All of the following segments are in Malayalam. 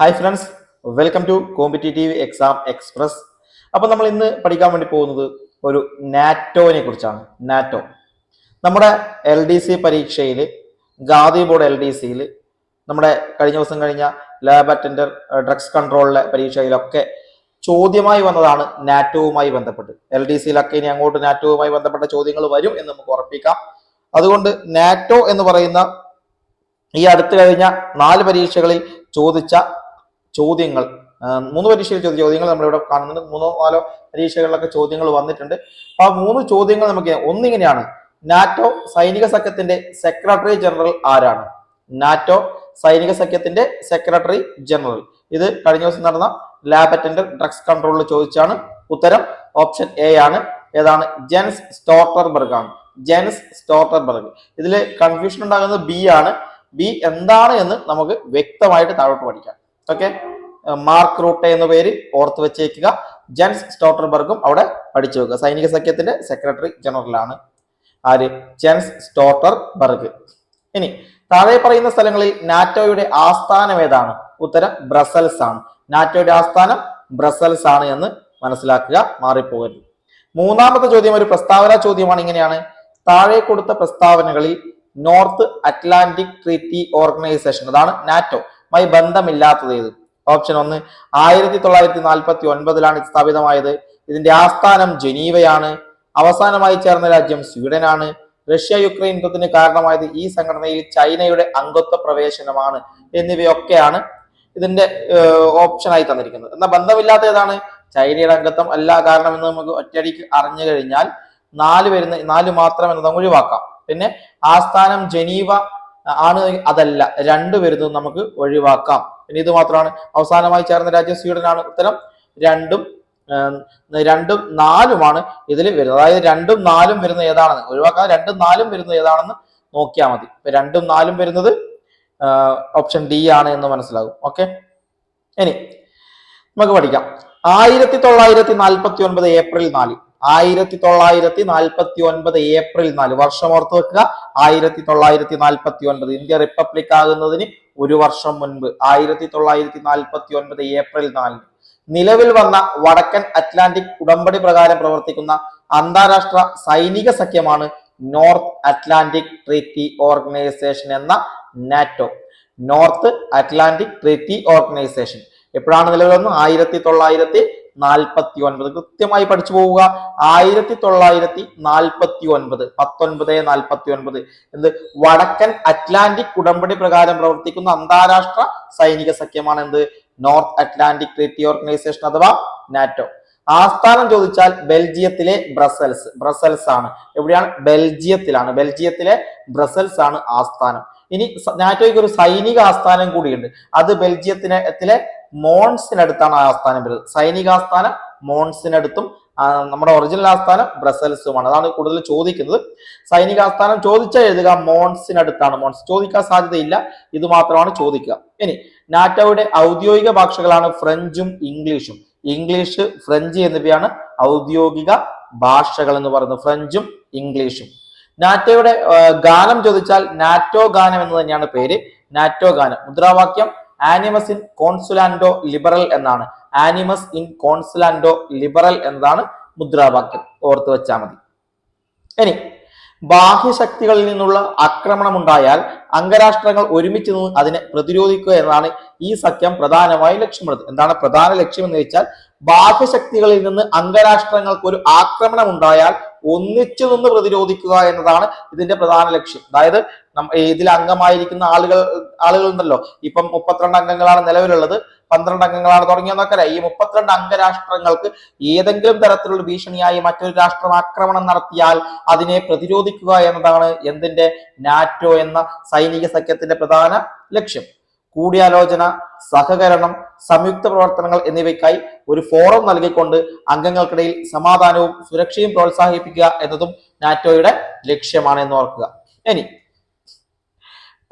Hi friends welcome to competitive exam express അപ്പൊ നമ്മൾ ഇന്ന് പഠിക്കാൻ വേണ്ടി പോകുന്നത് ഒരു നാറ്റോനെ കുറിച്ചാണ്. നാറ്റോ. നമ്മുടെ എൽ ഡി സി പരീക്ഷയിൽ ഗാന്ധി ബോർഡ് എൽ ഡി സിയിൽ നമ്മുടെ കഴിഞ്ഞ ദിവസം കഴിഞ്ഞ ലാബ് അറ്റൻഡർ ഡ്രഗ്സ് കൺട്രോളിലെ പരീക്ഷയിലൊക്കെ ചോദ്യമായി വന്നതാണ് നാറ്റോവുമായി ബന്ധപ്പെട്ട്. എൽ ഡി സിയിലൊക്കെ ഇനി അങ്ങോട്ട് നാറ്റോവുമായി ബന്ധപ്പെട്ട ചോദ്യങ്ങൾ വരും എന്ന് നമുക്ക് ഉറപ്പിക്കാം. അതുകൊണ്ട് നാറ്റോ എന്ന് പറയുന്ന ഈ അടുത്ത് കഴിഞ്ഞ നാല് പരീക്ഷകളിൽ ചോദിച്ച ചോദ്യങ്ങൾ മൂന്ന് പരീക്ഷയിൽ ചോദിച്ച ചോദ്യങ്ങൾ നമ്മളിവിടെ കാണുന്നുണ്ട്. മൂന്നോ നാലോ പരീക്ഷകളിലൊക്കെ ചോദ്യങ്ങൾ വന്നിട്ടുണ്ട്. ആ മൂന്ന് ചോദ്യങ്ങൾ നമുക്ക് ഒന്നിങ്ങനെയാണ്. നാറ്റോ സൈനിക സഖ്യത്തിന്റെ സെക്രട്ടറി ജനറൽ ആരാണ്? നാറ്റോ സൈനിക സഖ്യത്തിന്റെ സെക്രട്ടറി ജനറൽ. ഇത് കഴിഞ്ഞ ദിവസം നടന്ന ലാബ് അറ്റൻഡർ ഡ്രഗ്സ് കൺട്രോളിൽ ചോദിച്ചാണ്. ഉത്തരം ഓപ്ഷൻ എ ആണ്. ഏതാണ്? ജെൻസ് സ്റ്റോട്ടർബർഗ് ആണ് ജെൻസ് സ്റ്റോർട്ടർബർഗ്. ഇതിൽ കൺഫ്യൂഷൻ ഉണ്ടാകുന്നത് ബി ആണ്. ബി എന്താണ് എന്ന് നമുക്ക് വ്യക്തമായിട്ട് താഴോട്ട് പഠിക്കാം. ഓക്കെ മാർക്ക് റൂട്ടെ എന്ന പേര് ഓർത്ത് വെച്ചേക്കുക. ജെൻസ് സ്റ്റോട്ടർബർഗും അവിടെ പഠിച്ചു വെക്കുക. സൈനിക സഖ്യത്തിന്റെ സെക്രട്ടറി ജനറൽ ആണ് ആര്? ജെൻസ് സ്റ്റോട്ടർബർഗ് ഇനി താഴെ പറയുന്ന സ്ഥലങ്ങളിൽ നാറ്റോയുടെ ആസ്ഥാനം ഏതാണ്? ഉത്തരം ബ്രസൽസ് ആണ്. നാറ്റോയുടെ ആസ്ഥാനം ബ്രസൽസ് ആണ് എന്ന് മനസ്സിലാക്കുക. മാറിപ്പോകരുത്. മൂന്നാമത്തെ ചോദ്യം ഒരു പ്രസ്താവന ചോദ്യമാണ് ഇങ്ങനെയാണ്. താഴെ കൊടുത്ത പ്രസ്താവനകളിൽ നോർത്ത് അറ്റ്ലാന്റിക് ട്രീറ്റി ഓർഗനൈസേഷൻ അതാണ് നാറ്റോ. മായി ബന്ധമില്ലാത്തത് ഏത്? ഓപ്ഷൻ ഒന്ന് ആയിരത്തി തൊള്ളായിരത്തി നാൽപ്പത്തി ഒൻപതിലാണ് സ്ഥാപിതമായത്. ഇതിന്റെ ആസ്ഥാനം ജനീവയാണ്. അവസാനമായി ചേർന്ന രാജ്യം സ്വീഡനാണ്. റഷ്യ യുക്രൈൻ യുദ്ധത്തിന് കാരണമായത് ഈ സംഘടനയിൽ ചൈനയുടെ അംഗത്വ പ്രവേശനമാണ് എന്നിവയൊക്കെയാണ് ഇതിന്റെ ഓപ്ഷനായി തന്നിരിക്കുന്നത്. എന്നാൽ ബന്ധമില്ലാത്ത ഏതാണ്? ചൈനയുടെ അംഗത്വം അല്ല കാരണം എന്ന് നമുക്ക് ഒറ്റയടിക്ക് അറിഞ്ഞു കഴിഞ്ഞാൽ നാല് വരുന്ന നാല് മാത്രം എന്ന് ഒഴിവാക്കാം. പിന്നെ ആസ്ഥാനം ജനീവ ആണ് അതല്ല. രണ്ട് വരുന്നത് നമുക്ക് ഒഴിവാക്കാം. പിന്നെ ഇത് മാത്രമാണ്. അവസാനമായി ചേർന്ന രാജ്യം സ്വീഡനാണ്. ഉത്തരം രണ്ടും രണ്ടും നാലുമാണ് ഇതിൽ വരുന്നത്. അതായത് രണ്ടും നാലും വരുന്നത് ഏതാണെന്ന്. ഒഴിവാക്കാൻ രണ്ടും നാലും വരുന്നത് ഏതാണെന്ന് നോക്കിയാൽ മതി. രണ്ടും നാലും വരുന്നത് ഓപ്ഷൻ ഡി ആണ് എന്ന് മനസ്സിലാകും. ഓക്കെ ഇനി നമുക്ക് പഠിക്കാം. ആയിരത്തി തൊള്ളായിരത്തി നാൽപ്പത്തി ഒൻപത് ഏപ്രിൽ നാല്. ആയിരത്തി തൊള്ളായിരത്തി നാൽപ്പത്തി ഒൻപത് ഏപ്രിൽ നാല്. വർഷം ഓർത്ത് വെക്കുക. ആയിരത്തി തൊള്ളായിരത്തി നാൽപ്പത്തി ഒൻപത് ഇന്ത്യ റിപ്പബ്ലിക് ആകുന്നതിന് ഒരു വർഷം മുൻപ്. ആയിരത്തി തൊള്ളായിരത്തി നാൽപ്പത്തി ഒൻപത് ഏപ്രിൽ നാലിന് നിലവിൽ വന്ന വടക്കൻ അറ്റ്ലാന്റിക് ഉടമ്പടി പ്രകാരം പ്രവർത്തിക്കുന്ന അന്താരാഷ്ട്ര സൈനിക സഖ്യമാണ് നോർത്ത് അറ്റ്ലാന്റിക് ട്രീറ്റി ഓർഗനൈസേഷൻ എന്ന NATO. North Atlantic Treaty Organization. എപ്പോഴാണ് നിലവിൽ വന്നത്? ആയിരത്തി തൊള്ളായിരത്തി നാൽപ്പത്തി ഒൻപത് കൃത്യമായി പഠിച്ചു പോവുക. ആയിരത്തി തൊള്ളായിരത്തി നാൽപ്പത്തി ഒൻപത് പത്തൊൻപത് നാൽപ്പത്തി ഒൻപത് എന്ത്? വടക്കൻ അറ്റ്ലാന്റിക് ഉടമ്പടി പ്രകാരം പ്രവർത്തിക്കുന്ന അന്താരാഷ്ട്ര സൈനിക സഖ്യമാണ് എന്ത്? നോർത്ത് അറ്റ്ലാന്റിക് ട്രീറ്റി ഓർഗനൈസേഷൻ അഥവാ നാറ്റോ. ആസ്ഥാനം ചോദിച്ചാൽ ബെൽജിയത്തിലെ ബ്രസൽസ്. ബ്രസൽസ് ആണ് എവിടെയാണ്? ബെൽജിയത്തിലാണ്. ബെൽജിയത്തിലെ ബ്രസൽസ് ആണ് ആസ്ഥാനം. ഇനി നാറ്റോയ്ക്ക് ഒരു സൈനിക ആസ്ഥാനം കൂടിയുണ്ട്. അത് ബെൽജിയത്തിലെ മോൺസിനടുത്താണ് ആ ആസ്ഥാനം വരുന്നത്. സൈനിക ആസ്ഥാനം മോൺസിനടുത്തും നമ്മുടെ ഒറിജിനൽ ആസ്ഥാനം ബ്രസൽസുമാണ്. അതാണ് കൂടുതൽ ചോദിക്കുന്നത്. സൈനിക ആസ്ഥാനം ചോദിച്ചാൽ എഴുതുക മോൺസിനടുത്താണ് മോൺസ്. ചോദിക്കാൻ സാധ്യതയില്ല. ഇത് മാത്രമാണ് ചോദിക്കുക. ഇനി നാറ്റോയുടെ ഔദ്യോഗിക ഭാഷകളാണ് ഫ്രഞ്ചും ഇംഗ്ലീഷും. ഇംഗ്ലീഷ് ഫ്രഞ്ച് എന്നിവയാണ് ഔദ്യോഗിക ഭാഷകൾ എന്ന് പറയുന്നത്. ഫ്രഞ്ചും ഇംഗ്ലീഷും. നാറ്റോയുടെ ഗാനം ചോദിച്ചാൽ നാറ്റോ ഗാനം എന്ന് തന്നെയാണ് പേര്. നാറ്റോ ഗാനം. മുദ്രാവാക്യം ആനിമസ് ഇൻ കോൺസുലാൻഡോ ലിബറൽ എന്നാണ്. ആനിമസ് ഇൻ കോൺസുലാൻഡോ ലിബറൽ എന്നതാണ് മുദ്രാവാക്യം. ഓർത്തു വെച്ചാൽ മതി. ഇനി ബാഹ്യശക്തികളിൽ നിന്നുള്ള ആക്രമണം ഉണ്ടായാൽ അംഗരാഷ്ട്രങ്ങൾ ഒരുമിച്ച് നിന്ന് അതിനെ പ്രതിരോധിക്കുക എന്നാണ് ഈ സഖ്യം പ്രധാനമായും ലക്ഷ്യമിടുന്നത്. എന്താണ് പ്രധാന ലക്ഷ്യം എന്ന് വെച്ചാൽ ബാഹ്യശക്തികളിൽ നിന്ന് അംഗരാഷ്ട്രങ്ങൾക്ക് ഒരു ആക്രമണം ഉണ്ടായാൽ ഒന്നിച്ചു നിന്ന് പ്രതിരോധിക്കുക എന്നതാണ് ഇതിന്റെ പ്രധാന ലക്ഷ്യം. അതായത് ഇതിൽ അംഗമായിരിക്കുന്ന ആളുകൾ ആളുകൾ ഉണ്ടല്ലോ ഇപ്പം മുപ്പത്തിരണ്ട് അംഗങ്ങളാണ് നിലവിലുള്ളത്. പന്ത്രണ്ട് അംഗങ്ങളാണ് തുടങ്ങിയെന്നൊക്കെ അറിയാം. ഈ മുപ്പത്തിരണ്ട് അംഗരാഷ്ട്രങ്ങൾക്ക് ഏതെങ്കിലും തരത്തിലുള്ള ഭീഷണിയായി മറ്റൊരു രാഷ്ട്രം ആക്രമണം നടത്തിയാൽ അതിനെ പ്രതിരോധിക്കുക എന്നതാണ് എന്തിന്റെ നാറ്റോ എന്ന സൈനിക സഖ്യത്തിന്റെ പ്രധാന ലക്ഷ്യം. കൂടിയാലോചന സഹകരണം സംയുക്ത പ്രവർത്തനങ്ങൾ എന്നിവയ്ക്കായി ഒരു ഫോറം നൽകിക്കൊണ്ട് അംഗങ്ങൾക്കിടയിൽ സമാധാനവും സുരക്ഷയും പ്രോത്സാഹിപ്പിക്കുക എന്നതും നാറ്റോയുടെ ലക്ഷ്യമാണ് എന്ന് ഓർക്കുക. ഇനി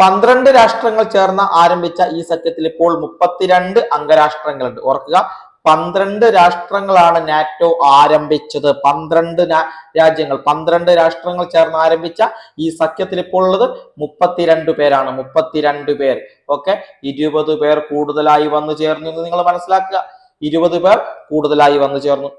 പന്ത്രണ്ട് രാഷ്ട്രങ്ങൾ ചേർന്ന് ആരംഭിച്ച ഈ സഖ്യത്തിൽ ഇപ്പോൾ മുപ്പത്തിരണ്ട് അംഗരാഷ്ട്രങ്ങളുണ്ട്. ഓർക്കുക പന്ത്രണ്ട് രാഷ്ട്രങ്ങളാണ് നാറ്റോ ആരംഭിച്ചത്. പന്ത്രണ്ട് രാജ്യങ്ങൾ. പന്ത്രണ്ട് രാഷ്ട്രങ്ങൾ ചേർന്ന് ആരംഭിച്ച ഈ സഖ്യത്തിൽ ഇപ്പോൾ ഉള്ളത് മുപ്പത്തിരണ്ട് പേരാണ്. മുപ്പത്തിരണ്ട് പേർ. ഓക്കെ? ഇരുപത് പേർ കൂടുതലായി വന്നു ചേർന്നു എന്ന് നിങ്ങൾ മനസ്സിലാക്കുക. ഇരുപത് പേർ കൂടുതലായി വന്നു ചേർന്നു.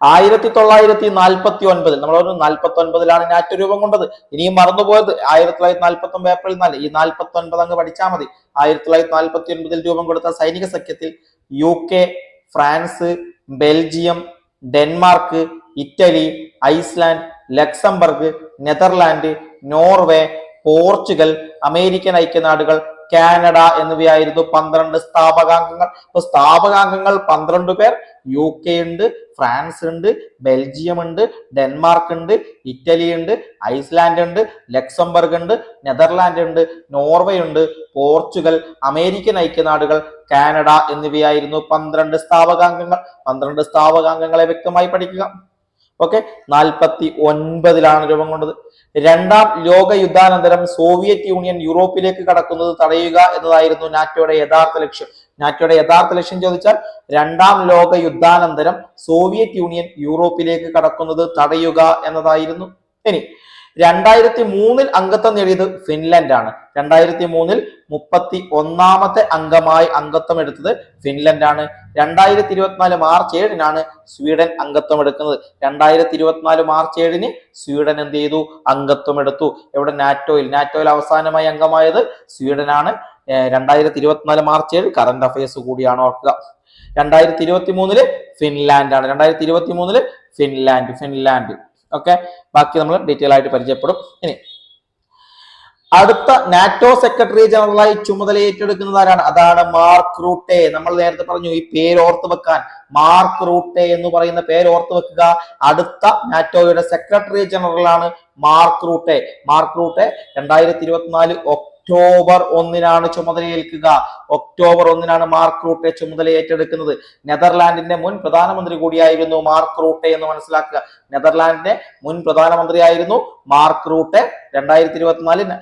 ആയിരത്തി തൊള്ളായിരത്തി നാൽപ്പത്തി ഒൻപതിൽ നമ്മൾ പറഞ്ഞു നാൽപ്പത്തി ഒൻപതിലാണ് നാറ്റ് രൂപം കൊണ്ടത്. ഇനിയും മറന്നുപോയത് ആയിരത്തി തൊള്ളായിരത്തി നാൽപ്പത്തി ഒമ്പത് ഏപ്രിൽ നാല്. ഈ നാൽപ്പത്തി ഒൻപത് അങ്ങ് പഠിച്ചാൽ മതി. ആയിരത്തി തൊള്ളായിരത്തി നാൽപ്പത്തി ഒൻപതിൽ രൂപം കൊടുത്ത സൈനിക സഖ്യത്തിൽ U K France Belgium Denmark Italy Iceland Luxembourg Netherland Norway Portugal American ഐക്യനാടുകൾ Canada എന്നിവയായിരുന്നു പന്ത്രണ്ട് സ്ഥാപകാംഗങ്ങൾ. അപ്പൊ സ്ഥാപകാംഗങ്ങൾ പന്ത്രണ്ട് പേർ യു കെ ഉണ്ട് ഫ്രാൻസ് ഉണ്ട് ബെൽജിയം ഉണ്ട് ഡെൻമാർക്ക് ഉണ്ട് ഇറ്റലി ഉണ്ട് ഐസ്ലാൻഡ് ഉണ്ട് ലക്സംബർഗ് ഉണ്ട് നെതർലാൻഡ് ഉണ്ട് നോർവേ ഉണ്ട് പോർച്ചുഗൽ അമേരിക്കൻ ഐക്യനാടുകൾ കാനഡ എന്നിവയായിരുന്നു പന്ത്രണ്ട് സ്ഥാപകാംഗങ്ങൾ. പന്ത്രണ്ട് സ്ഥാപകാംഗങ്ങളെ വ്യക്തമായി പഠിക്കുക. ഓക്കെ നാൽപ്പത്തി ഒൻപതിലാണ് രൂപം കൊണ്ടത്. രണ്ടാം ലോക യുദ്ധാനന്തരം സോവിയറ്റ് യൂണിയൻ യൂറോപ്പിലേക്ക് കടക്കുന്നത് തടയുക എന്നതായിരുന്നു നാറ്റോയുടെ യഥാർത്ഥ ലക്ഷ്യം. നാറ്റോയുടെ യഥാർത്ഥ ലക്ഷ്യം ചോദിച്ചാൽ രണ്ടാം ലോക യുദ്ധാനന്തരം സോവിയറ്റ് യൂണിയൻ യൂറോപ്പിലേക്ക് കടക്കുന്നത് തടയുക എന്നതായിരുന്നു. ഇനി രണ്ടായിരത്തി മൂന്നിൽ അംഗത്വം നേടിയത് ഫിൻലൻഡ് ആണ് രണ്ടായിരത്തി മൂന്നിൽ മുപ്പത്തി ഒന്നാമത്തെ അംഗമായി അംഗത്വം എടുത്തത് ഫിൻലൻഡ് ആണ് രണ്ടായിരത്തി ഇരുപത്തിനാല് മാർച്ച് ഏഴിനാണ് സ്വീഡൻ അംഗത്വം എടുക്കുന്നത്. രണ്ടായിരത്തി ഇരുപത്തിനാല് മാർച്ച് ഏഴിന് സ്വീഡൻ എന്ത് ചെയ്തു? അംഗത്വം എടുത്തു. എവിടെ? നാറ്റോയിൽ. നാറ്റോയിൽ അവസാനമായി അംഗമായത് സ്വീഡനാണ്. രണ്ടായിരത്തി ഇരുപത്തിനാല് മാർച്ച് ഏഴ് കറണ്ട് അഫയേഴ്സ് കൂടിയാണ് ഓർക്കുക. രണ്ടായിരത്തി ഇരുപത്തി മൂന്നിൽ ഫിൻലാൻഡ് ആണ് രണ്ടായിരത്തി ഇരുപത്തി മൂന്നിൽ ഫിൻലാൻഡ്. ഫിൻലാൻഡ്. ഓക്കെ ബാക്കി നമ്മൾ ഡീറ്റെയിൽ ആയിട്ട് പരിചയപ്പെടും. ഇനി അടുത്ത നാറ്റോ സെക്രട്ടറി ജനറലായി ചുമതല ഏറ്റെടുക്കുന്നത് ആരാണ്? അതാണ് മാർക്ക് റൂട്ടെ. നമ്മൾ നേരത്തെ പറഞ്ഞു ഈ പേര് ഓർത്ത് വെക്കാൻ. മാർക്ക് റൂട്ടെ എന്ന് പറയുന്ന പേര് ഓർത്ത് വെക്കുക. അടുത്ത നാറ്റോയുടെ സെക്രട്ടറി ജനറൽ ആണ് മാർക്ക് റൂട്ടെ. മാർക്ക് റൂട്ടെ രണ്ടായിരത്തി ഇരുപത്തിനാല് ഒന്നിനാണ് ചുമതലയേൽക്കുക. ഒക്ടോബർ ഒന്നിനാണ് മാർക്ക് റൂട്ടെ ചുമതല ഏറ്റെടുക്കുന്നത്. നെതർലാൻഡിന്റെ മുൻ പ്രധാനമന്ത്രി കൂടിയായിരുന്നു മാർക്ക് റൂട്ടെ എന്ന് മനസ്സിലാക്കുക. നെതർലാൻഡിന്റെ മുൻ പ്രധാനമന്ത്രിയായിരുന്നു മാർക്ക് റൂട്ടെ. രണ്ടായിരത്തി ഇരുപത്തിനാലിന്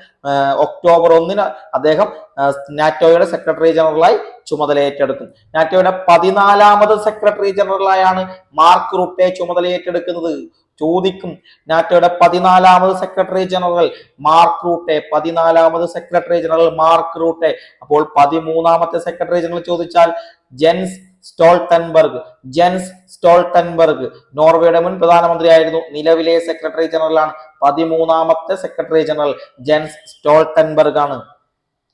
ഒക്ടോബർ ഒന്നിന് അദ്ദേഹം നാറ്റോയുടെ സെക്രട്ടറി ജനറലായി ചുമതല ഏറ്റെടുക്കും നാറ്റോയുടെ പതിനാലാമത് സെക്രട്ടറി ജനറലായാണ് മാർക്ക് റുട്ടെ ചുമതല ഏറ്റെടുക്കുന്നത് ചോദിക്കും നാറ്റോയുടെ പതിനാലാമത് സെക്രട്ടറി ജനറൽ മാർക്ക് റൂട്ടെ പതിനാലാമത് സെക്രട്ടറി ജനറൽ മാർക്ക് റൂട്ടെ. അപ്പോൾ പതിമൂന്നാമത്തെ സെക്രട്ടറി ജനറൽ ചോദിച്ചാൽ ജെൻസ് സ്റ്റോൾട്ടൻബർഗ് ജെൻസ് സ്റ്റോൾട്ടൻബർഗ്. നോർവേയുടെ മുൻ പ്രധാനമന്ത്രിയായിരുന്നു നിലവിലെ സെക്രട്ടറി ജനറലാണ്. പതിമൂന്നാമത്തെ സെക്രട്ടറി ജനറൽ ജെൻസ് സ്റ്റോൾട്ടൻബർഗ് ആണ്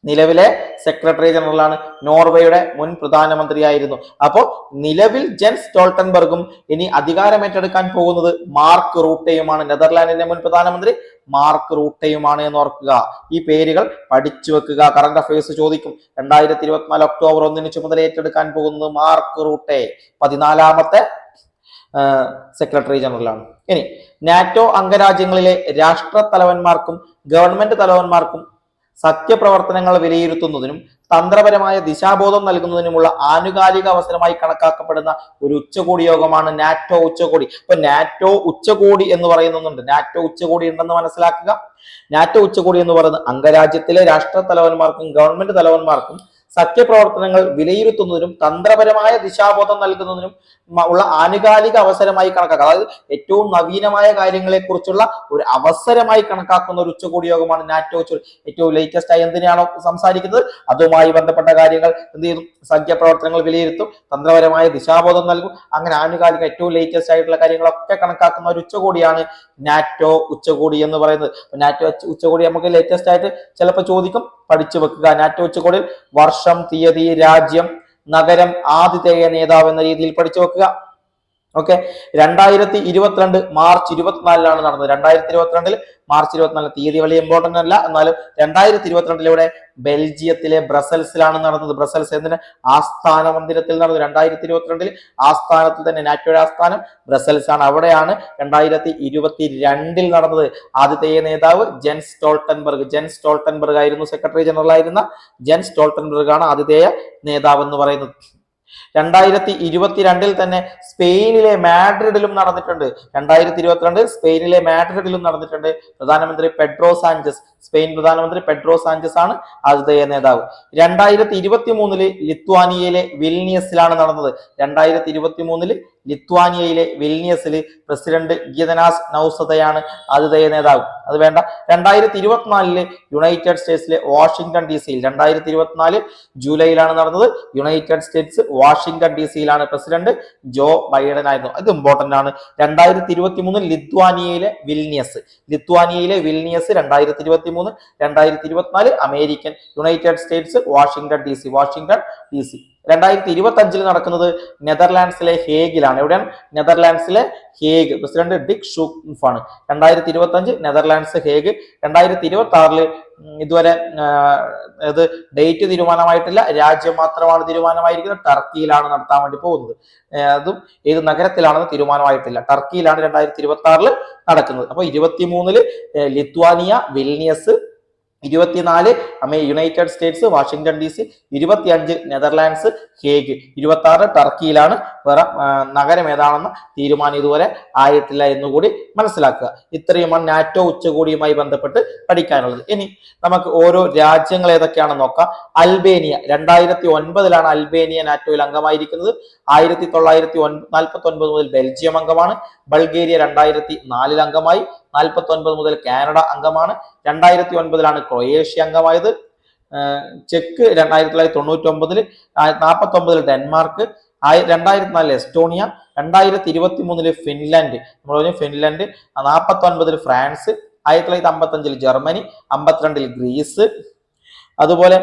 നിലവിലെ സെക്രട്ടറി ജനറൽ ആണ് നോർവേയുടെ മുൻ പ്രധാനമന്ത്രിയായിരുന്നു. അപ്പോൾ നിലവിൽ ജെൻസ് സ്റ്റോൾട്ടൻബർഗും ഇനി അധികാരമേറ്റെടുക്കാൻ പോകുന്നത് മാർക്ക് റൂട്ടയുമാണ്. നെതർലാൻഡിന്റെ മുൻ പ്രധാനമന്ത്രി മാർക്ക് റൂട്ടയുമാണ് എന്ന് ഓർക്കുക. ഈ പേരുകൾ പഠിച്ചു വെക്കുക. കറണ്ട് അഫയേഴ്സ് ചോദിക്കും. രണ്ടായിരത്തി ഇരുപത്തിനാല് ഒക്ടോബർ ഒന്നിന് ചുമതല ഏറ്റെടുക്കാൻ പോകുന്നത് മാർക്ക് റൂട്ടെ. പതിനാലാമത്തെ സെക്രട്ടറി ജനറലാണ്. ഇനി നാറ്റോ അംഗരാജ്യങ്ങളിലെ രാഷ്ട്ര തലവന്മാർക്കും ഗവൺമെന്റ് തലവന്മാർക്കും സത്യപ്രവർത്തനങ്ങൾ വിലയിരുത്തുന്നതിനും തന്ത്രപരമായ ദിശാബോധം നൽകുന്നതിനുമുള്ള ആനുകാലിക അവസരമായി കണക്കാക്കപ്പെടുന്ന ഒരു ഉച്ചകോടി യോഗമാണ് നാറ്റോ ഉച്ചകോടി. ഇപ്പൊ നാറ്റോ ഉച്ചകോടി എന്ന് പറയുന്നുണ്ട്. നാറ്റോ ഉച്ചകോടി ഉണ്ടെന്ന് മനസ്സിലാക്കുക. നാറ്റോ ഉച്ചകോടി എന്ന് പറയുന്നത് അംഗരാജ്യത്തിലെ രാഷ്ട്ര തലവന്മാർക്കും ഗവൺമെന്റ് തലവന്മാർക്കും സത്യപ്രവർത്തനങ്ങൾ വിലയിരുത്തുന്നതിനും തന്ത്രപരമായ ദിശാബോധം നൽകുന്നതിനും ഉള്ള ആനുകാലിക അവസരമായി കണക്കാക്കുക അതായത് ഏറ്റവും നവീനമായ കാര്യങ്ങളെക്കുറിച്ചുള്ള ഒരു അവസരമായി കണക്കാക്കുന്ന ഒരു ഉച്ചകോടി യോഗമാണ് നാറ്റോ ഏറ്റവും ലേറ്റസ്റ്റ് ആയി എന്തിനാണോ സംസാരിക്കുന്നത്? അതുമായി ബന്ധപ്പെട്ട കാര്യങ്ങൾ എന്ത് ചെയ്യും സഖ്യപ്രവർത്തനങ്ങൾ വിലയിരുത്തും തന്ത്രപരമായ ദിശാബോധം നൽകും. അങ്ങനെ ആനുകാലിക ഏറ്റവും ലേറ്റസ്റ്റ് ആയിട്ടുള്ള കാര്യങ്ങളൊക്കെ കണക്കാക്കുന്ന ഒരു ഉച്ചകോടിയാണ് നാറ്റോ ഉച്ചകോടി എന്ന് പറയുന്നത്. നാറ്റോ ഉച്ച- ഉച്ചകോടി നമുക്ക് ലേറ്റസ്റ്റ് ആയിട്ട് ചിലപ്പോൾ ചോദിക്കും. പഠിച്ചു വെക്കുക. നാറ്റോ ഉച്ചകോടിയിൽ വർഷം തീയതി രാജ്യം നഗരം ആതിഥേയ നേതാവ് എന്ന രീതിയിൽ പഠിച്ചു വെക്കുക. ഓക്കെ രണ്ടായിരത്തി ഇരുപത്തിരണ്ട് മാർച്ച് ഇരുപത്തിനാലിലാണ് നടന്നത്. രണ്ടായിരത്തി ഇരുപത്തിരണ്ടിൽ മാർച്ച് ഇരുപത്തിനാല് തീയതി വലിയ ഇമ്പോർട്ടന്റ് അല്ല. എന്നാലും രണ്ടായിരത്തി ഇരുപത്തിരണ്ടിലൂടെ ബെൽജിയത്തിലെ ബ്രസൽസിലാണ് നടന്നത്. ബ്രസൽസ് എന്നതിന് ആസ്ഥാന മന്ദിരത്തിൽ നടന്നത് രണ്ടായിരത്തി ഇരുപത്തിരണ്ടിൽ ആസ്ഥാനത്തിൽ തന്നെ നാറ്റോയുടെ ആസ്ഥാനം ബ്രസൽസ് ആണ് അവിടെയാണ് രണ്ടായിരത്തി ഇരുപത്തി രണ്ടിൽ നടന്നത് ആദ്യത്തെ നേതാവ് ജെൻസ് ടോൾട്ടൻബർഗ് ജെൻസ് ടോൾട്ടൻബർഗ് ആയിരുന്നു സെക്രട്ടറി ജനറൽ ആയിരുന്ന. ജെൻസ് ടോൾട്ടൻബർഗ് ആണ് ആദ്യത്തെ നേതാവ് എന്ന് പറയുന്നത്. രണ്ടായിരത്തി ഇരുപത്തിരണ്ടിൽ തന്നെ സ്പെയിനിലെ മാഡ്രിഡിലും നടന്നിട്ടുണ്ട്. രണ്ടായിരത്തി ഇരുപത്തിരണ്ട് സ്പെയിനിലെ മാഡ്രിഡിലും നടന്നിട്ടുണ്ട്. പ്രധാനമന്ത്രി പെഡ്രോ സാഞ്ചസ്. സ്പെയിൻ പ്രധാനമന്ത്രി പെഡ്രോ സാഞ്ചസ് ആണ് ആതിഥേയ നേതാവ്. രണ്ടായിരത്തി ഇരുപത്തി മൂന്നിൽ ലിത്വാനിയയിലെ വിൽനിയസിലാണ് നടന്നത്. രണ്ടായിരത്തി ഇരുപത്തി മൂന്നിൽ ലിത്വാനിയയിലെ വിൽനിയസിൽ പ്രസിഡന്റ് ഗീതനാസ് നൌസതയാണ് ആതിഥേയ നേതാവ്. അത് വേണ്ട. രണ്ടായിരത്തി ഇരുപത്തിനാലിൽ യുണൈറ്റഡ് സ്റ്റേറ്റ്സിലെ വാഷിംഗ്ടൺ ഡി സിയിൽ രണ്ടായിരത്തി ഇരുപത്തിനാല് ജൂലൈയിലാണ് നടന്നത്. യുണൈറ്റഡ് സ്റ്റേറ്റ്സ് വാഷിംഗ്ടൺ ഡി സിയിലാണ് പ്രസിഡന്റ് ജോ ബൈഡൻ ആയിരുന്നു ഇത് ഇമ്പോർട്ടന്റ് ആണ്. രണ്ടായിരത്തി ഇരുപത്തി മൂന്ന് ലിത്വാനിയയിലെ വിൽനിയസ്. ലിത്വാനിയയിലെ വിൽനിയസ് രണ്ടായിരത്തി ഇരുപത്തി മൂന്ന് രണ്ടായിരത്തി ഇരുപത്തിനാല് American United States Washington D C Washington D C രണ്ടായിരത്തി ഇരുപത്തി അഞ്ചിൽ നടക്കുന്നത് നെതർലാൻഡ്സിലെ ഹേഗിലാണ്. എവിടെയാണ്? നെതർലാൻഡ്സിലെ ഹേഗ്. പ്രസിഡന്റ് ഡിക് ഷൂഫ് ആണ് രണ്ടായിരത്തി ഇരുപത്തി അഞ്ച് നെതർലാൻഡ്സ് ഹേഗ്. രണ്ടായിരത്തി ഇരുപത്തി ആറിൽ ഇതുവരെ ഇത് ഡേറ്റ് തീരുമാനമായിട്ടില്ല. രാജ്യം മാത്രമാണ് തീരുമാനമായിരിക്കുന്നത്. ടർക്കിയിലാണ് നടത്താൻ വേണ്ടി പോകുന്നത്. അതും ഏത് നഗരത്തിലാണെന്ന് തീരുമാനമായിട്ടില്ല. ടർക്കിയിലാണ് രണ്ടായിരത്തി ഇരുപത്തി ആറിൽ നടക്കുന്നത്. അപ്പൊ ഇരുപത്തി മൂന്നിൽ ലിത്വാനിയ വിൽനിയസ് ഇരുപത്തിനാല് അമേ United States Washington D C ഇരുപത്തിയഞ്ച് നെതർലാൻഡ്സ് ഹേഗ്. ഇരുപത്തി ആറ് ടർക്കിയിലാണ്. വേറെ നഗരം ഏതാണെന്ന് തീരുമാനം ഇതുവരെ ആയിട്ടില്ല എന്നുകൂടി മനസ്സിലാക്കുക. ഇത്രയുമാണ് നാറ്റോ ഉച്ചകോടിയുമായി ബന്ധപ്പെട്ട് പഠിക്കാനുള്ളത്. ഇനി നമുക്ക് ഓരോ രാജ്യങ്ങൾ ഏതൊക്കെയാണെന്ന് നോക്കാം. അൽബേനിയ രണ്ടായിരത്തി ഒൻപതിലാണ് അൽബേനിയ നാറ്റോയിൽ അംഗമായിരിക്കുന്നത്. ആയിരത്തി തൊള്ളായിരത്തി നാൽപ്പത്തി ഒൻപത് മുതൽ ബെൽജിയം അംഗമാണ്. ബൾഗേറിയ രണ്ടായിരത്തി നാലിൽ അംഗമായി. നാൽപ്പത്തി ഒൻപത് മുതൽ കാനഡ അംഗമാണ്. രണ്ടായിരത്തി ഒൻപതിലാണ് ക്രൊയേഷ്യ അംഗമായത്. ചെക്ക് രണ്ടായിരത്തി തൊള്ളായിരത്തി തൊണ്ണൂറ്റി ഒമ്പതിൽ നാൽപ്പത്തി ഒമ്പതിൽ ഡെൻമാർക്ക് രണ്ടായിരത്തി നാലിൽ എസ്റ്റോണിയ രണ്ടായിരത്തി ഇരുപത്തി മൂന്നിൽ ഫിൻലാൻഡ്. നമ്മൾ പറഞ്ഞു ഫിൻലാൻഡ് നാൽപ്പത്തി ഒൻപതിൽ ഫ്രാൻസ് ആയിരത്തി തൊള്ളായിരത്തി അമ്പത്തി അഞ്ചിൽ ജർമ്മനി അമ്പത്തിരണ്ടിൽ ഗ്രീസ്. അതുപോലെ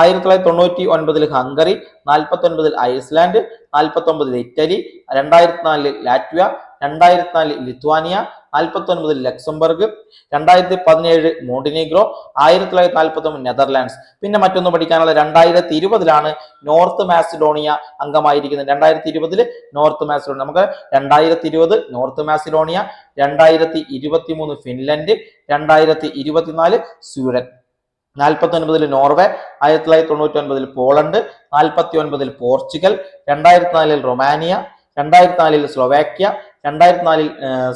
ആയിരത്തി തൊള്ളായിരത്തി തൊണ്ണൂറ്റി ഒൻപതിൽ ഹംഗറി നാൽപ്പത്തി ഒൻപതിൽ ഐസ്ലാൻഡ് നാൽപ്പത്തി ഒമ്പതിൽ ഇറ്റലി രണ്ടായിരത്തി നാലിൽ ലാറ്റ്വിയ രണ്ടായിരത്തി നാലിൽ ലിത്വാനിയ നാൽപ്പത്തി ഒൻപതിൽ ലക്സംബർഗ് രണ്ടായിരത്തി പതിനേഴ് മോണ്ടിനീഗ്രോ ആയിരത്തി തൊള്ളായിരത്തി നാൽപ്പത്തി ഒമ്പത് നെതർലാൻഡ്സ്. പിന്നെ മറ്റൊന്ന് പഠിക്കാനുള്ള രണ്ടായിരത്തി ഇരുപതിലാണ് നോർത്ത് മാസിഡോണിയ അംഗമായിരിക്കുന്നത്. രണ്ടായിരത്തി ഇരുപതിൽ നോർത്ത് മാസിഡോണിയ. നമുക്ക് രണ്ടായിരത്തി ഇരുപത് നോർത്ത് മാസിഡോണിയ രണ്ടായിരത്തി ഇരുപത്തി മൂന്ന് ഫിൻലൻഡ് രണ്ടായിരത്തി ഇരുപത്തിനാല് സ്വീഡൻ. നാൽപ്പത്തി ഒൻപതിൽ നോർവേ ആയിരത്തി തൊള്ളായിരത്തി തൊണ്ണൂറ്റി ഒൻപതിൽ പോളണ്ട് നാൽപ്പത്തി ഒൻപതിൽ പോർച്ചുഗൽ രണ്ടായിരത്തി നാലിൽ റൊമാനിയ രണ്ടായിരത്തി നാലിൽ സ്ലൊവാക്യ രണ്ടായിരത്തി നാലിൽ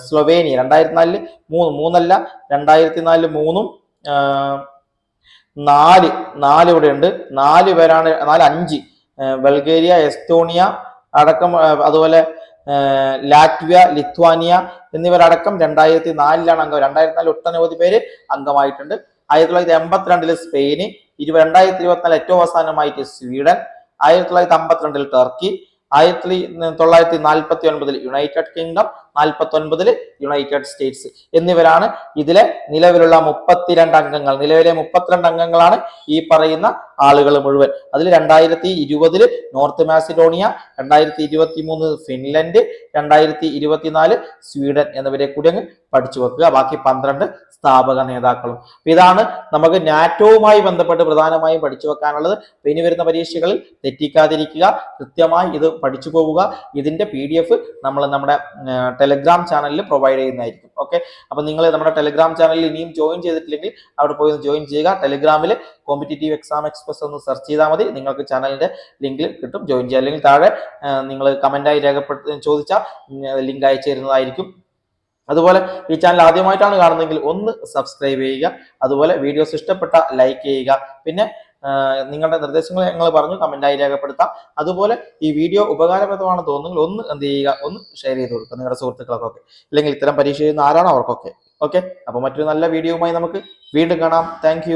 സ്ലൊവേനിയ. രണ്ടായിരത്തി നാലിൽ മൂന്ന് മൂന്നല്ല രണ്ടായിരത്തി നാലിൽ മൂന്നും നാല് നാല് ഇവിടെ ഉണ്ട്. നാല് പേരാണ് നാല് അഞ്ച് ബൾഗേരിയ എസ്തോണിയ അടക്കം അതുപോലെ ലാറ്റ്വിയ ലിത്വാനിയ എന്നിവരടക്കം രണ്ടായിരത്തി നാലിലാണ് അംഗം. രണ്ടായിരത്തി നാലിൽ ഒട്ടനവധി പേര് അംഗമായിട്ടുണ്ട്. ആയിരത്തി തൊള്ളായിരത്തി എൺപത്തിരണ്ടിൽ സ്പെയിന് ഇരു രണ്ടായിരത്തി ഇരുപത്തിനാല് ഏറ്റവും അവസാനമായിട്ട് സ്വീഡൻ ആയിരത്തി തൊള്ളായിരത്തി അമ്പത്തിരണ്ടിൽ ടർക്കി ആയിരത്തി തൊള്ളായിരത്തി നാൽപ്പത്തി ഒൻപതിൽ യുണൈറ്റഡ് കിങ്ഡം നാൽപ്പത്തി ഒൻപതിൽ യുണൈറ്റഡ് സ്റ്റേറ്റ്സ് എന്നിവരാണ് ഇതിലെ നിലവിലുള്ള മുപ്പത്തിരണ്ട് അംഗങ്ങൾ. നിലവിലെ മുപ്പത്തിരണ്ട് അംഗങ്ങളാണ് ഈ പറയുന്ന ആളുകൾ മുഴുവൻ. അതിൽ രണ്ടായിരത്തി ഇരുപതിൽ നോർത്ത് മാസിഡോണിയ രണ്ടായിരത്തി ഇരുപത്തി മൂന്ന് ഫിൻലൻഡ് രണ്ടായിരത്തി ഇരുപത്തിനാല് സ്വീഡൻ എന്നിവരെ കൂടി അങ്ങ് പഠിച്ചു വെക്കുക. ബാക്കി പന്ത്രണ്ട് സ്ഥാപക നേതാക്കളും. ഇതാണ് നമുക്ക് നാറ്റോവുമായി ബന്ധപ്പെട്ട് പ്രധാനമായും പഠിച്ചു വെക്കാനുള്ളത്. ഇനി വരുന്ന പരീക്ഷകളിൽ തെറ്റിക്കാതിരിക്കുക. കൃത്യമായി ഇത് പഠിച്ചു പോവുക. ഇതിന്റെ പി നമ്മൾ നമ്മുടെ ടെലഗ്രാം ചാനലിൽ പ്രൊവൈഡ് ചെയ്യുന്നതായിരിക്കും. ഓക്കെ അപ്പൊ നിങ്ങൾ നമ്മുടെ ടെലഗ്രാം ചാനലിൽ ഇനിയും ജോയിൻ ചെയ്തിട്ടില്ലെങ്കിൽ അവിടെ പോയി ജോയിൻ ചെയ്യുക. ടെലഗ്രാമിൽ കോമ്പറ്റേറ്റീവ് എക്സാം എക്സ്പ്രസ് ഒന്ന് സെർച്ച് ചെയ്താൽ മതി. നിങ്ങൾക്ക് ചാനലിന്റെ ലിങ്കിൽ കിട്ടും. ജോയിൻ ചെയ്യുക. അല്ലെങ്കിൽ താഴെ നിങ്ങൾ കമന്റായി രേഖപ്പെടുത്തി ചോദിച്ചാൽ ലിങ്ക് അയച്ചു തരുന്നതായിരിക്കും. അതുപോലെ ഈ ചാനൽ ആദ്യമായിട്ടാണ് കാണുന്നതെങ്കിൽ ഒന്ന് സബ്സ്ക്രൈബ് ചെയ്യുക. അതുപോലെ വീഡിയോസ് ഇഷ്ടപ്പെട്ട ലൈക്ക് ചെയ്യുക. പിന്നെ നിങ്ങളുടെ നിർദ്ദേശങ്ങൾ ഞങ്ങൾ പറഞ്ഞു കമന്റായി രേഖപ്പെടുത്താം. അതുപോലെ ഈ വീഡിയോ ഉപകാരപ്രദമാണെന്ന് തോന്നുന്നെങ്കിൽ ഒന്ന് എന്ത് ചെയ്യുക? ഒന്ന് ഷെയർ ചെയ്ത് കൊടുക്കുക നിങ്ങളുടെ സുഹൃത്തുക്കൾക്കൊക്കെ. ഇല്ലെങ്കിൽ ഇത്തരം പരീക്ഷ ചെയ്യുന്ന ആരാണോ അവർക്കൊക്കെ. ഓക്കെ അപ്പൊ മറ്റൊരു നല്ല വീഡിയോയുമായി നമുക്ക് വീണ്ടും കാണാം. താങ്ക്